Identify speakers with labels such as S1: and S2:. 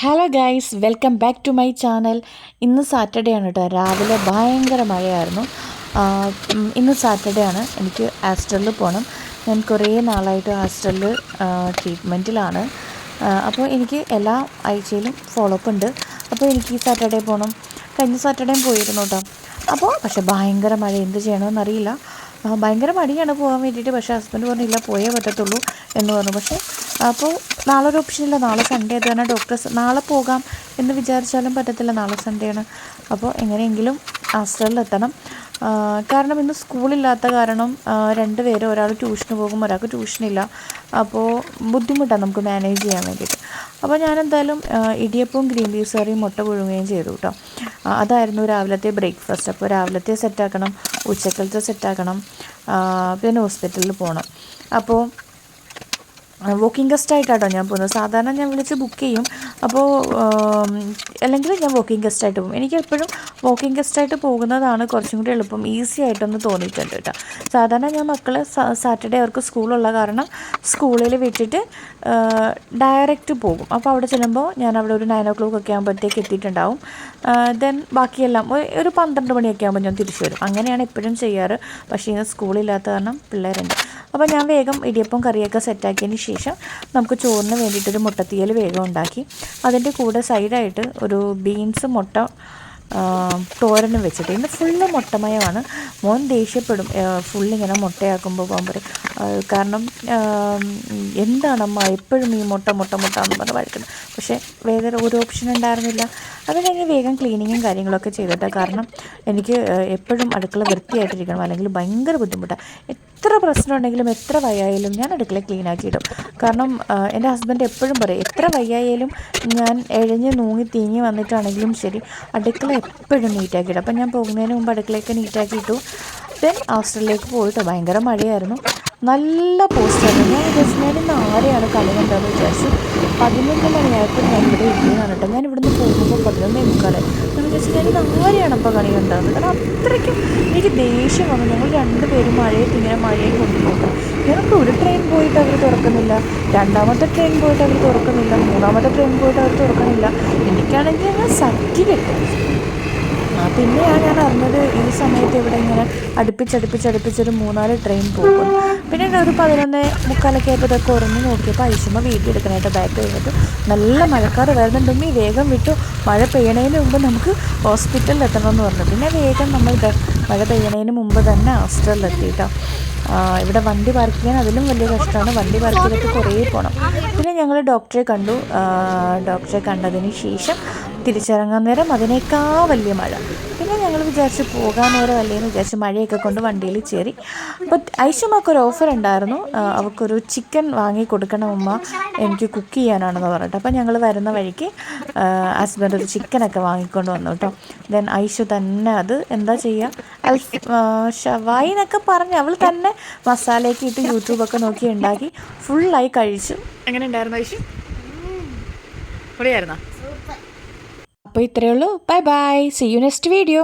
S1: Hello guys welcome back to my channel ഇന്ന് Saturday ആണ് കേട്ടോ രാവിലെ ഭയങ്കര മഴയായിരുന്നു. ഇന്ന് സാറ്റർഡേ ആണ്. എനിക്ക് ആസ്റ്ററിൽ പോകണം ഞാൻ കുറേ നാളായിട്ട് ആസ്റ്ററിൽ ട്രീറ്റ്മെന്റിലാണ് അപ്പോൾ എനിക്ക് എല്ലാ ആഴ്ചയിലും ഫോളോ അപ്പ് ഉണ്ട്. അപ്പോൾ എനിക്ക് ഈ സാറ്റർഡേ പോകണം കഴിഞ്ഞ സാറ്റർഡേയും പോയിരുന്നു കേട്ടോ അപ്പോൾ പക്ഷേ ഭയങ്കര മഴ. എന്ത് ചെയ്യണമെന്ന് അറിയില്ല. ഭയങ്കര മടിയാണ് പോകാൻ വേണ്ടിയിട്ട്. പക്ഷേ ഹസ്ബൻഡ് പറഞ്ഞില്ല പോയേ പറ്റത്തുള്ളൂ എന്ന് പറഞ്ഞു. പക്ഷേ അപ്പോൾ നാളെ ഒരു ഓപ്ഷൻ ഇല്ല. നാളെ സൺഡേ ആയത് കാരണം ഡോക്ടർ നാളെ പോകാം എന്ന് വിചാരിച്ചാലും പറ്റത്തില്ല. നാളെ സൺഡേ ആണ്. അപ്പോൾ എങ്ങനെയെങ്കിലും ആസ്റ്ററിൽ എത്തണം. കാരണം ഇന്ന് സ്കൂളില്ലാത്ത കാരണം രണ്ടുപേരും രണ്ട് പേര് ഒരാൾ ട്യൂഷന് പോകും ഒരാൾക്ക് ട്യൂഷനില്ല അപ്പോൾ ബുദ്ധിമുട്ടാണ് നമുക്ക് മാനേജ് ചെയ്യാൻ വേണ്ടിയിട്ട്. അപ്പോൾ ഞാനെന്തായാലും ഇടിയപ്പവും ഗ്രീൻ പീസ് കറിയും മുട്ട പുഴുങ്ങുകയും ചെയ്തു കേട്ടോ. അതായിരുന്നു രാവിലത്തെ ബ്രേക്ക്ഫാസ്റ്റ് അപ്പോൾ രാവിലത്തെ സെറ്റാക്കണം ഉച്ചക്കലത്തെ സെറ്റാക്കണം പിന്നെ ഹോസ്പിറ്റലിൽ പോകണം അപ്പോൾ വോക്കിംഗ് ഗസ്റ്റ് ആയിട്ടാട്ടോ ഞാൻ പോകുന്നത്. സാധാരണ ഞാൻ വിളിച്ച് ബുക്ക് ചെയ്യും. അപ്പോൾ അല്ലെങ്കിൽ ഞാൻ വോക്കിംഗ് ഗസ്റ്റ് ആയിട്ട് പോകും. എനിക്ക് എപ്പോഴും വോക്കിംഗ് ഗസ്റ്റ് ആയിട്ട് പോകുന്നതാണ് കുറച്ചും കൂടി എളുപ്പം. ഈസി ആയിട്ടൊന്ന് തോന്നിയിട്ടുണ്ട് കേട്ടോ. സാധാരണ ഞാൻ മക്കളെ സാറ്റർഡേ അവർക്ക് സ്കൂളുള്ള കാരണം സ്കൂളിൽ വിട്ടിട്ട് ഡയറക്റ്റ് പോകും. അപ്പോൾ അവിടെ ചെല്ലുമ്പോൾ ഞാൻ അവിടെ ഒരു നയൻ ഓ ക്ലോക്ക് ഒക്കെ ആകുമ്പോഴത്തേക്ക് എത്തിയിട്ടുണ്ടാവും. ദെൻ ബാക്കിയെല്ലാം ഒരു പന്ത്രണ്ട് മണിയൊക്കെ ആകുമ്പോൾ ഞാൻ തിരിച്ചു വരും. അങ്ങനെയാണ് എപ്പോഴും ചെയ്യാറ്. പക്ഷേ ഇന്ന് സ്കൂളില്ലാത്ത കാരണം പിള്ളേരുണ്ട് അപ്പോൾ ഞാൻ വേഗം ഇടിയപ്പം കറിയൊക്കെ സെറ്റാക്കിയതിന് ശേഷം നമുക്ക് ചോറിന് വേണ്ടിയിട്ടൊരു മുട്ടത്തീയൽ വേഗം ഉണ്ടാക്കി. അതിന്റെ കൂടെ സൈഡായിട്ട് ഒരു ബീൻസ് മുട്ട തോരനും വെച്ചിട്ട് ഇന്ന് ഫുള്ള് മുട്ടമയമാണ്. മോൻ ദേഷ്യപ്പെടും ഫുള്ളിങ്ങനെ മുട്ടയാക്കുമ്പോൾ ആ, കാരണം എന്താണമ്മ എപ്പോഴും ഈ മുട്ട മുട്ട മുട്ട എന്ന് പറഞ്ഞ് വഴക്കുന്നത്? പക്ഷേ വേറെ ഒരു ഓപ്ഷൻ ഉണ്ടായിരുന്നില്ല. അത് കഴിഞ്ഞ് വേഗം ക്ലീനിങ്ങും കാര്യങ്ങളൊക്കെ ചെയ്തിട്ട്. കാരണം എനിക്ക് എപ്പോഴും അടുക്കള വൃത്തിയായിട്ടിരിക്കണം. അല്ലെങ്കിൽ ഭയങ്കര ബുദ്ധിമുട്ടാണ് എത്ര പ്രശ്നം ഉണ്ടെങ്കിലും എത്ര വയ്യായാലും ഞാൻ അടുക്കള ക്ലീൻ ആക്കിയിടും കാരണം എന്റെ ഹസ്ബൻഡ് എപ്പോഴും പറയും എത്ര വയ്യായാലും ഞാൻ എഴഞ്ഞ് നൂങ്ങി തീങ്ങി വന്നിട്ടാണെങ്കിലും ശരി അടുക്കള എപ്പോഴും നീറ്റാക്കിയിടും അപ്പം ഞാൻ പോകുന്നതിന് മുമ്പ് അടുക്കളയൊക്കെ നീറ്റാക്കിയിട്ടു ദെൻ ഹോസ്റ്റലിലേക്ക് പോയിട്ട് ഭയങ്കര മഴയായിരുന്നു. നല്ല പോസ്റ്റായിരുന്നു ഞാൻ വിചാരിച്ചു ഞാൻ ആരെയാണ് കളി കണ്ടതെന്ന് വിചാരിച്ചു. പതിനൊന്ന് മണിയായപ്പോൾ ഞാൻ ഇവിടെ ഇരിക്കുന്നതാണ് കേട്ടോ. ഞാൻ ഇവിടുന്ന് പോകുമ്പോൾ പതിനൊന്നേ മുക്കാൽ. ഞാൻ വിചാരിച്ചു ഞാൻ ഇന്ന് ആരെയാണ് ഇപ്പോൾ കളി കണ്ടത് കാരണം അത്രയ്ക്കും എനിക്ക് ദേഷ്യം വന്നു. ഞങ്ങൾ രണ്ടുപേരും മഴയത്ത് ഇങ്ങനെ മഴയെ കൊണ്ടുപോകും ഞങ്ങൾക്ക് ഒരു ട്രെയിൻ പോയിട്ട് അവർ തുറക്കുന്നില്ല. രണ്ടാമത്തെ ട്രെയിൻ പോയിട്ട് അവർ തുറക്കുന്നില്ല. മൂന്നാമത്തെ ട്രെയിൻ പോയിട്ട് അവർ തുറക്കുന്നില്ല. എനിക്കാണെങ്കിൽ ഞാൻ സഖി കിട്ടും പിന്നെയാണ് ഞാൻ അറിഞ്ഞത് സമയത്ത് ഇവിടെ ഇങ്ങനെ അടുപ്പിച്ചടുപ്പിച്ചടുപ്പിച്ചൊരു മൂന്നാൽ ട്രെയിൻ പോകും. പിന്നെ ഒരു പതിനൊന്ന് മുക്കാലൊക്കെ ആയപ്പോൾ ഇതൊക്കെ ഉറങ്ങി നോക്കിയപ്പോൾ ഐസുമ വീഡിയോ എടുക്കാനായിട്ട് ബാക്ക് കഴിഞ്ഞിട്ട്. നല്ല മഴക്കാർ വരുന്നുണ്ടെങ്കിൽ വേഗം വിട്ടു. മഴ പെയ്യണതിന് മുമ്പ് നമുക്ക് ഹോസ്പിറ്റലിൽ എത്തണമെന്ന് പറഞ്ഞു. പിന്നെ വേഗം നമ്മൾ മഴ പെയ്യണതിന് മുമ്പ് തന്നെ ഹോസ്റ്റലിൽ എത്തിയിട്ടോ ഇവിടെ വണ്ടി പാർക്ക് ചെയ്യാൻ അതിലും വലിയ കഷ്ടമാണ്. വണ്ടി പാർക്ക് ചെയ്തിട്ട് കുറേ പോകണം പിന്നെ ഞങ്ങൾ ഡോക്ടറെ കണ്ടു. ഡോക്ടറെ കണ്ടതിന് ശേഷം തിരിച്ചിറങ്ങാൻ നേരം അതിനേക്കാൾ വലിയ മഴ. പിന്നെ ഞങ്ങൾ വിചാരിച്ച് പോകാൻ നേരം അല്ലേന്ന് വിചാരിച്ച് മഴയൊക്കെ കൊണ്ട് വണ്ടിയിൽ ചേറി. ബട്ട് ഐശുമാക്ക് ഒരു ഓഫർ ഉണ്ടായിരുന്നു. അവൾക്കൊരു ചിക്കൻ വാങ്ങി കൊടുക്കണം ഉമ്മ എനിക്ക് കുക്ക് ചെയ്യാനാണെന്ന് പറഞ്ഞിട്ട്. അപ്പോൾ ഞങ്ങൾ വരുന്ന വഴിക്ക് ഹസ്ബൻഡ് ഒരു ചിക്കനൊക്കെ വാങ്ങിക്കൊണ്ട് വന്നു കേട്ടോ ദെൻ ഐഷു തന്നെ അത് എന്താ ചെയ്യുക അൽഫ് ഷവായി എന്നൊക്കെ പറഞ്ഞ് അവൾ തന്നെ മസാലയൊക്കെ ഇട്ട് യൂട്യൂബൊക്കെ നോക്കി ഉണ്ടാക്കി ഫുള്ളായി കഴിച്ചു. എങ്ങനെ ഉണ്ടായിരുന്നു ഐഷു അപ്പോൾ ഇത്രയേ ഉള്ളൂ. Bye bye see you next video